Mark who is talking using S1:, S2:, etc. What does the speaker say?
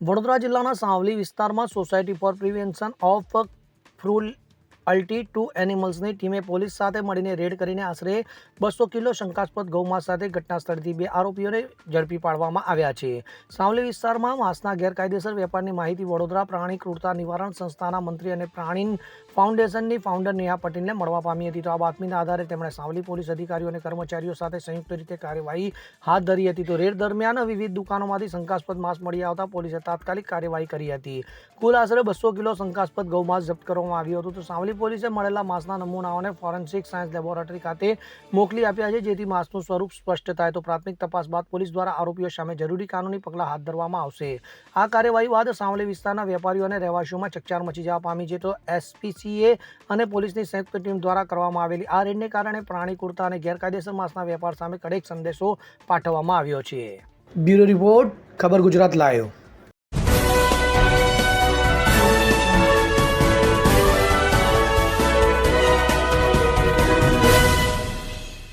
S1: વડોદરા જિલ્લાના સાવલી વિસ્તારમાં society for prevention of cruelty to એનિમલ્સની ટીમે પોલીસ સાથે મળીને રેડ કરીને આશરે બસો કિલો શંકાસ્પદ ગૌમાંસ સાથે ઘટના સ્થળથી બે આરોપીઓને ઝડપી પાડવામાં આવ્યા છે. સાવલી વિસ્તારમાં માંસના ગેરકાયદેસર વેપારની માહિતી વડોદરા પ્રાણી ક્રૂરતા નિવારણ સંસ્થાના મંત્રી અને પ્રાણી ફાઉન્ડેશનની ફાઉન્ડર નેહા પટેલને મળવા પામી હતી. તો આ બાતમીના આધારે તેમણે સાવલી પોલીસ અધિકારીઓ અને કર્મચારીઓ સાથે સંયુક્ત રીતે કાર્યવાહી હાથ ધરી હતી. તો રેડ દરમિયાન વિવિધ દુકાનોમાંથી શંકાસ્પદ માંસ મળી આવતા પોલીસે તાત્કાલિક કાર્યવાહી કરી હતી. કુલ આશરે બસો કિલો શંકાસ્પદ ગૌમાંસ જપ્ત કરવામાં આવ્યું હતું. તો સાવલી પોલીસે મળેલા માંસના નમૂનાઓને ફોરેન્સિક સાયન્સ લેબોરેટરી ખાતે મોકલી આપ્યા છે, જેથી માંસનું સ્વરૂપ સ્પષ્ટ થાય. તો પ્રાથમિક તપાસ બાદ પોલીસ દ્વારા આરોપીઓ સામે જરૂરી કાનૂની પગલાં હાથ ધરવામાં આવશે. આ કાર્યવાહી બાદ સાવલી વિસ્તારના વેપારીઓ અને રહેવાસીઓમાં ચકચાર મચી જવા પામી છે. તો એસપીસીએ અને પોલીસની સંયુક્ત ટીમ દ્વારા કરવામાં આવેલી આ રેડને કારણે પ્રાણી કુર્તા અને ગેરકાયદેસર માંસના વેપાર સામે કડક સંદેશો પાઠવવામાં આવ્યો છે. બ્યુરો રિપોર્ટ, ખબર ગુજરાત લાયો